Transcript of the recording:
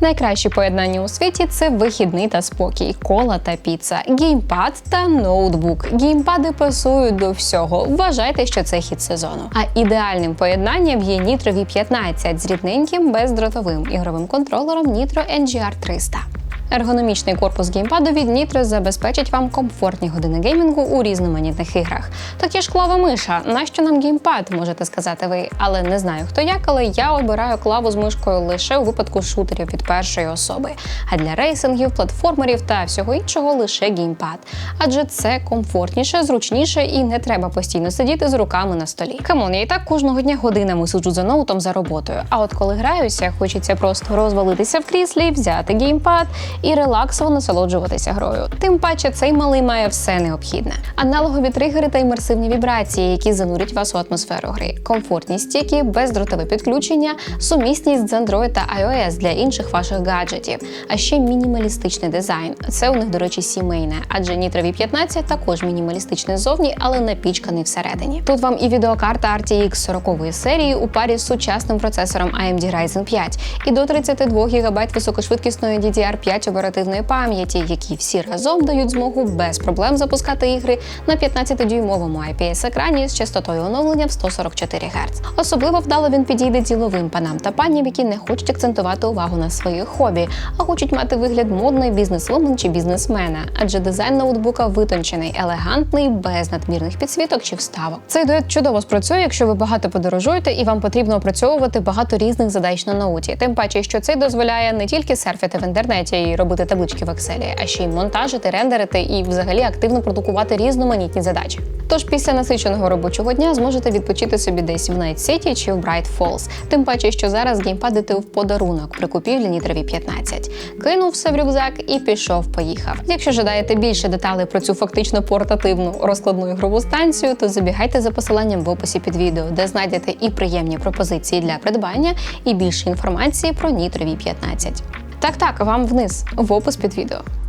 Найкращі поєднання у світі це вихідний та спокій, кола та піца, геймпад та ноутбук. Геймпади пасують до всього. Вважайте, що це хід сезону. А ідеальним поєднанням є Nitro V15 з рідненьким бездротовим ігровим контролером Nitro NGR 300. Ергономічний корпус геймпаду від Nitro забезпечить вам комфортні години геймінгу у різноманітних іграх. Такі ж клава миша. Нащо нам геймпад, можете сказати ви, але не знаю хто як, але я обираю клаву з мишкою лише у випадку шутерів від першої особи. А для рейсингів, платформерів та всього іншого лише геймпад. Адже це комфортніше, зручніше і не треба постійно сидіти з руками на столі. Камон, я і так кожного дня годинами сиджу за ноутом за роботою. А от коли граюся, хочеться просто розвалитися в кріслі, взяти геймпад і релаксово насолоджуватися грою. Тим паче цей малий має все необхідне: аналогові тригери та імерсивні вібрації, які занурять вас у атмосферу гри, комфортні стіки, бездротове підключення, сумісність з Android та iOS для інших ваших гаджетів, а ще мінімалістичний дизайн. Це у них, до речі, сімейне, адже Nitro V15 також мінімалістичний ззовні, але напічканий всередині. Тут вам і відеокарта RTX 40 серії у парі з сучасним процесором AMD Ryzen 5 і до 32 ГБ високошвидкісної DDR5 оперативної пам'яті, які всі разом дають змогу без проблем запускати ігри на 15-дюймовому IPS-екрані з частотою оновлення в 144 Гц. Особливо вдало він підійде діловим панам та паням, які не хочуть акцентувати увагу на своїх хобі, а хочуть мати вигляд модної бізнес-вумен чи бізнесмена, адже дизайн ноутбука витончений, елегантний, без надмірних підсвіток чи вставок. Цей дует чудово спрацює, якщо ви багато подорожуєте і вам потрібно опрацьовувати багато різних задач на ноуті. Тим паче, що цей дозволяє не тільки серфити в інтернеті і робити таблички в Excel, а ще й монтажити, рендерити і взагалі активно продукувати різноманітні задачі. Тож після насиченого робочого дня зможете відпочити собі десь в Night City чи в Bright Falls. Тим паче, що зараз геймпадити в подарунок при купівлі Nitro V15. Кинув все в рюкзак і пішов, поїхав. Якщо жадаєте більше деталей про цю фактично портативну розкладну ігрову станцію, то забігайте за посиланням в описі під відео, де знайдете і приємні пропозиції для придбання, і більше інформації про Nitro V15. Так, так, вам вниз в опис під відео.